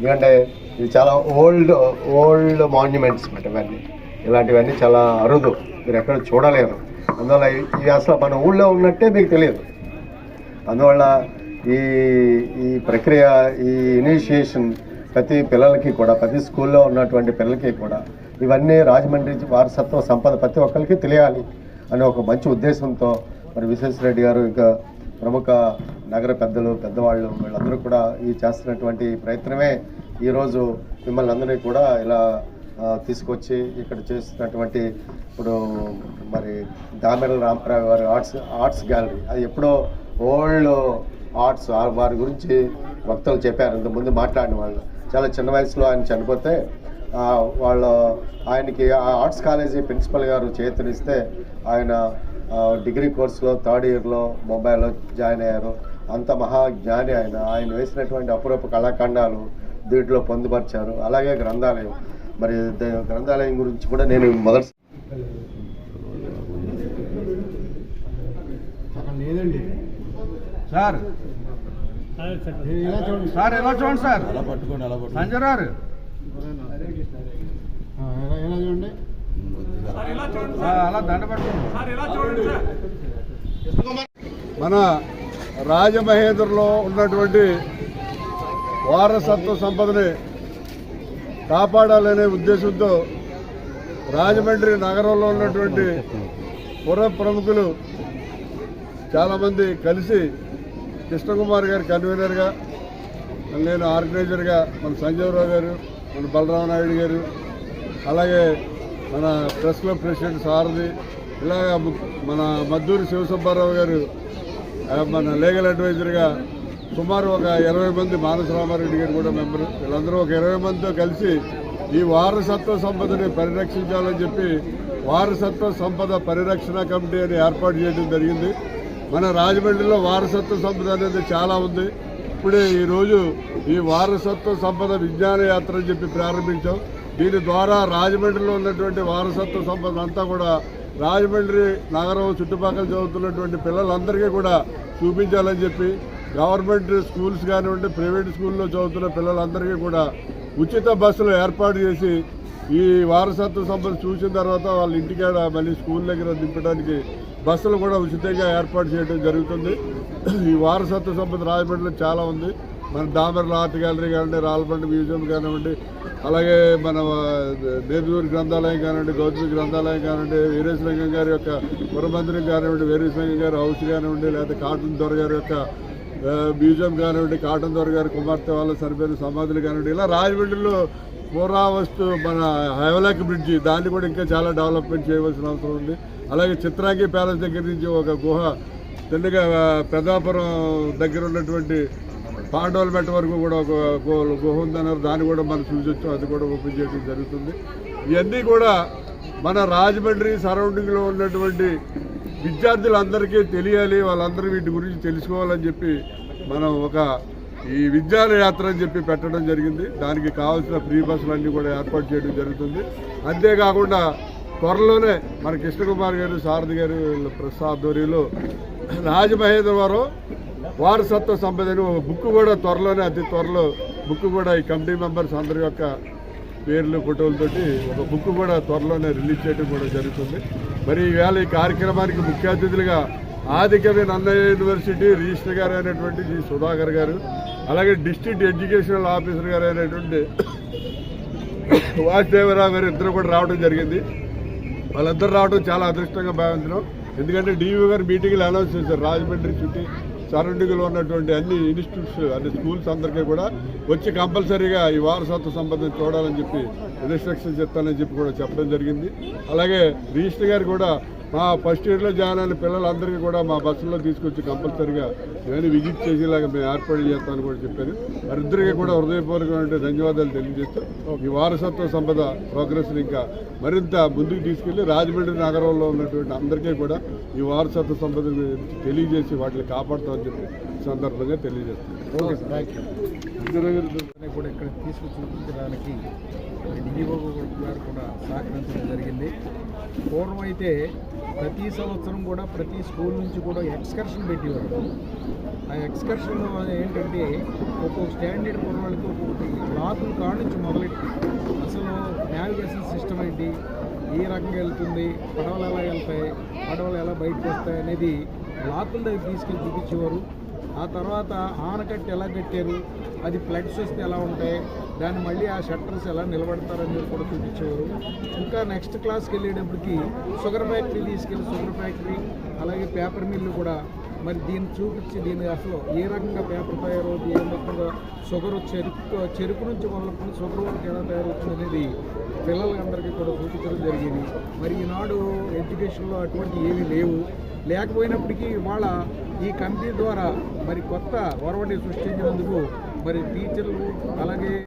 ఎందుకంటే ఇది చాలా ఓల్డ్ ఓల్డ్ మాన్యుమెంట్స్ అన్నమాట ఇవన్నీ. ఇలాంటివన్నీ చాలా అరుదు. మీరు ఎక్కడ చూడలేరు. అందువల్ల ఇవి అసలు మన ఊళ్ళో ఉన్నట్టే మీకు తెలియదు. అందువల్ల ఈ ఈ ప్రక్రియ ఈ ఇనిషియేషన్ ప్రతి పిల్లలకి కూడా ప్రతి స్కూల్లో ఉన్నటువంటి పిల్లలకి కూడా ఇవన్నీ రాజమండ్రి వారసత్వ సంపద ప్రతి ఒక్కరికి తెలియాలి అనే ఒక మంచి ఉద్దేశంతో మరి విశ్వేశ్వరరెడ్డి గారు ఇంకా ప్రముఖ నగర పెద్దలు పెద్దవాళ్ళు వీళ్ళందరూ కూడా ఈ చేస్తున్నటువంటి ప్రయత్నమే ఈరోజు మిమ్మల్ని అందరినీ కూడా ఇలా తీసుకొచ్చి ఇక్కడ చేస్తున్నటువంటి ఇప్పుడు మరి దామెర రామరావు గారి ఆర్ట్స్ ఆర్ట్స్ గ్యాలరీ. అది ఎప్పుడో ఓల్డ్ ఆర్ట్స్ వారి గురించి వక్తలు చెప్పారు. ఇంతకుముందు మాట్లాడిన వాళ్ళు. చాలా చిన్న వయసులో ఆయన చనిపోతే వాళ్ళ ఆయనకి ఆ ఆర్ట్స్ కాలేజీ ప్రిన్సిపల్ గారు చేతునిస్తే ఆయన డిగ్రీ కోర్సులో థర్డ్ ఇయర్లో మొబైల్లో జాయిన్ అయ్యారు. అంత మహా జ్ఞాని ఆయన. ఆయన వేసినటువంటి అపురూప కళాఖండాలు దీంట్లో పొందుపరిచారు. అలాగే గ్రంథాలయం. మరి గ్రంథాలయం గురించి కూడా నేను మొదటి లేదండి. సార్. సార్ ఎలా చూడండి సార్? సంజయ్ గారు ఆ, ఎలా ఎలా చూడండి? మన రాజమహేంద్రలో ఉన్నటువంటి వారసత్వ సంపదని కాపాడాలనే ఉద్దేశంతో రాజమండ్రి నగరంలో ఉన్నటువంటి పుర ప్రముఖులు చాలామంది కలిసి కృష్ణకుమార్ గారు కన్వీనర్గా నేను ఆర్గనైజర్గా మన సంజీవరావు గారు మన బలరామ నాయుడు గారు అలాగే మన ప్రెస్ క్లబ్ ప్రెసిడెంట్ సారథి ఇలాగ మన మద్దూరి శివసుబ్బారావు గారు మన లీగల్ అడ్వైజర్గా సుమారు ఒక ఇరవై మంది మానస రామారెడ్డి గారు కూడా మెంబరు. వీళ్ళందరూ ఒక ఇరవై మందితో కలిసి ఈ వారసత్వ సంపదని పరిరక్షించాలని చెప్పి వారసత్వ సంపద పరిరక్షణ కమిటీ అని ఏర్పాటు చేయడం జరిగింది. మన రాజమండ్రిలో వారసత్వ సంపద అనేది చాలా ఉంది. ఇప్పుడే ఈరోజు ఈ వారసత్వ సంపద విజ్ఞాన యాత్ర అని చెప్పి ప్రారంభించాం. దీని ద్వారా రాజమండ్రిలో ఉన్నటువంటి వారసత్వ సంపద అంతా కూడా రాజమండ్రి నగరం చుట్టుపక్కల చదువుతున్నటువంటి పిల్లలందరికీ కూడా చూపించాలని చెప్పి గవర్నమెంట్ స్కూల్స్ కానివ్వండి ప్రైవేట్ స్కూల్లో చదువుతున్న పిల్లలందరికీ కూడా ఉచిత బస్సులు ఏర్పాటు చేసి ఈ వారసత్వ సంపద చూసిన తర్వాత వాళ్ళ ఇంటికాడ మళ్ళీ స్కూల్ దగ్గర దింపడానికి బస్సులు కూడా ఉచితంగా ఏర్పాటు చేయడం జరుగుతుంది. ఈ వారసత్వ సంపద రాజమండ్రిలో చాలా ఉంది. మన డామర్ల ఆర్ట్ గ్యాలరీ కానివ్వండి రాల్బండి మ్యూజియం కానివ్వండి అలాగే మన నేదునూరు గ్రంథాలయం కానివ్వండి గౌతమి గ్రంథాలయం కానివ్వండి వీరేశలింగం గారి యొక్క పురమందిరం కానివ్వండి వీరేశలింగం గారి హౌస్ కానివ్వండి లేకపోతే కాటన్ దొర గారి యొక్క మ్యూజియం కానివ్వండి కాటన్ దొర గారి కుమార్తె వాళ్ళ సరిపోయిన సమాధులు కానివ్వండి ఇలా రాజమండ్రిలో పురావస్తు మన హైవలాక్ బ్రిడ్జి దాన్ని కూడా ఇంకా చాలా డెవలప్మెంట్ చేయవలసిన అవసరం ఉంది. అలాగే చిత్రాంగి ప్యాలెస్ దగ్గర నుంచి ఒక గుహ తిన్నగా పెద్దాపురం దగ్గర ఉన్నటువంటి పాండవుల వరకు కూడా ఒక గుహ ఉందన్నారు. దాన్ని కూడా మనం చూసొచ్చు. అది కూడా ఓపెన్ చేయడం జరుగుతుంది. ఇవన్నీ కూడా మన రాజమండ్రి సరౌండింగ్లో ఉన్నటువంటి విద్యార్థులందరికీ తెలియాలి. వాళ్ళందరూ వీటి గురించి తెలుసుకోవాలని చెప్పి మనం ఒక ఈ విజ్ఞాన యాత్ర అని చెప్పి పెట్టడం జరిగింది. దానికి కావాల్సిన ఫ్రీ బస్సులన్నీ కూడా ఏర్పాటు చేయడం జరుగుతుంది. అంతేకాకుండా త్వరలోనే మన కృష్ణకుమార్ గారు సారథి గారు ప్రసాద్ ఆధ్వర్యంలో రాజమహేంద్రవరం వారసత్వ సంపదను ఒక బుక్ కూడా త్వరలోనే అతి త్వరలో బుక్ కూడా ఈ కమిటీ మెంబర్స్ అందరి యొక్క పేర్లు ఫోటోలతోటి ఒక బుక్ కూడా త్వరలోనే రిలీజ్ చేయడం కూడా జరుగుతుంది. మరి ఈవేళ ఈ కార్యక్రమానికి ముఖ్య అతిథులుగా ఆదికవి నన్నయ్య యూనివర్సిటీ రిజిస్టర్ గారు అయినటువంటి జి సుధాకర్ గారు అలాగే డిస్ట్రిక్ట్ ఎడ్యుకేషనల్ ఆఫీసర్ గారు అయినటువంటి వాసుదేవరావు గారు ఇద్దరు కూడా రావడం జరిగింది. వాళ్ళిద్దరు రావడం చాలా అదృష్టంగా భావించడం. ఎందుకంటే డీవీ గారు మీటింగ్లు అనౌన్స్ చేశారు. రాజమండ్రి చుట్టి సరౌండింగ్లో ఉన్నటువంటి అన్ని ఇన్స్టిట్యూట్స్ అన్ని స్కూల్స్ అందరికీ కూడా వచ్చి కంపల్సరీగా ఈ వారసత్వ సంబంధం చూడాలని చెప్పి ఇన్స్ట్రక్షన్స్ చెప్తానని చెప్పి కూడా చెప్పడం జరిగింది. అలాగే రిజిస్టర్ గారు కూడా మా ఫస్ట్ ఇయర్లో జాయిన్ అయిన పిల్లలందరికీ కూడా మా బస్సులో తీసుకొచ్చి కంపల్సరీగా నేను విజిట్ చేసేలాగా మేము ఏర్పాటు చేస్తామని కూడా చెప్పారు. వారిద్దరికీ కూడా హృదయపూర్వకమైన ధన్యవాదాలు తెలియజేస్తూ ఈ వారసత్వ సంపద ప్రోగ్రెస్ ఇంకా మరింత ముందుకు తీసుకెళ్ళి రాజమండ్రి నగరంలో ఉన్నటువంటి అందరికీ కూడా ఈ వారసత్వ సంపద తెలియజేసి వాటిని కాపాడుతామని చెప్పి సందర్భంగా తెలియజేస్తాను కూడా ఇక్కడ తీసుకు చూపించడానికి డిఈఓ గారు కూడా సహకరించడం జరిగింది. పూర్వం అయితే ప్రతి సంవత్సరం కూడా ప్రతి స్కూల్ నుంచి కూడా ఎక్స్కర్షన్ పెట్టేవారు. ఆ ఎక్స్కర్షన్ ఏంటంటే ఒక్కొక్క స్టాండర్డ్ కుర్రాళ్ళకి ఒక్కొక్కటి లా లాకుల కాడ నుంచి మొదలెట్టి అసలు నావిగేషన్ సిస్టమ్ ఏంటి ఏ రకంగా వెళ్తుంది పడవలు ఎలా వెళ్తాయి పడవలు ఎలా బయటకు వస్తాయి అనేది లాకుల దగ్గర తీసుకెళ్ళి చూపించేవారు. ఆ తర్వాత ఆనకట్ట ఎలా కట్టారు అది ఫ్లడ్స్ వస్తే ఎలా ఉంటాయి? దాన్ని మళ్ళీ ఆ షట్టర్స్ ఎలా నిలబడతారని మీరు కూడా చూపించేవారు. ఇంకా నెక్స్ట్ క్లాస్కి వెళ్ళేటప్పటికి షుగర్ ఫ్యాక్టరీ తీసుకెళ్ళి షుగర్ ఫ్యాక్టరీ అలాగే పేపర్ మిల్లు కూడా మరి దీన్ని చూపించి దీని అసలు ఏ రకంగా పేపర్ తయారవుతుంది ఏ రకంగా షుగర్ చెరుకు చెరుకు నుంచి మొదలుకొని షుగర్ వరకు ఎలా తయారవుతుంది అనేది పిల్లలందరికీ కూడా చూపించడం జరిగింది. మరి ఈనాడు ఎడ్యుకేషన్లో అటువంటి ఏమీ లేవు. లేకపోయినప్పటికీ ఇవాళ ఈ కమిటీ ద్వారా మరి కొత్త ఒరవడి సృష్టించినందుకు మరి టీచర్లు అలాగే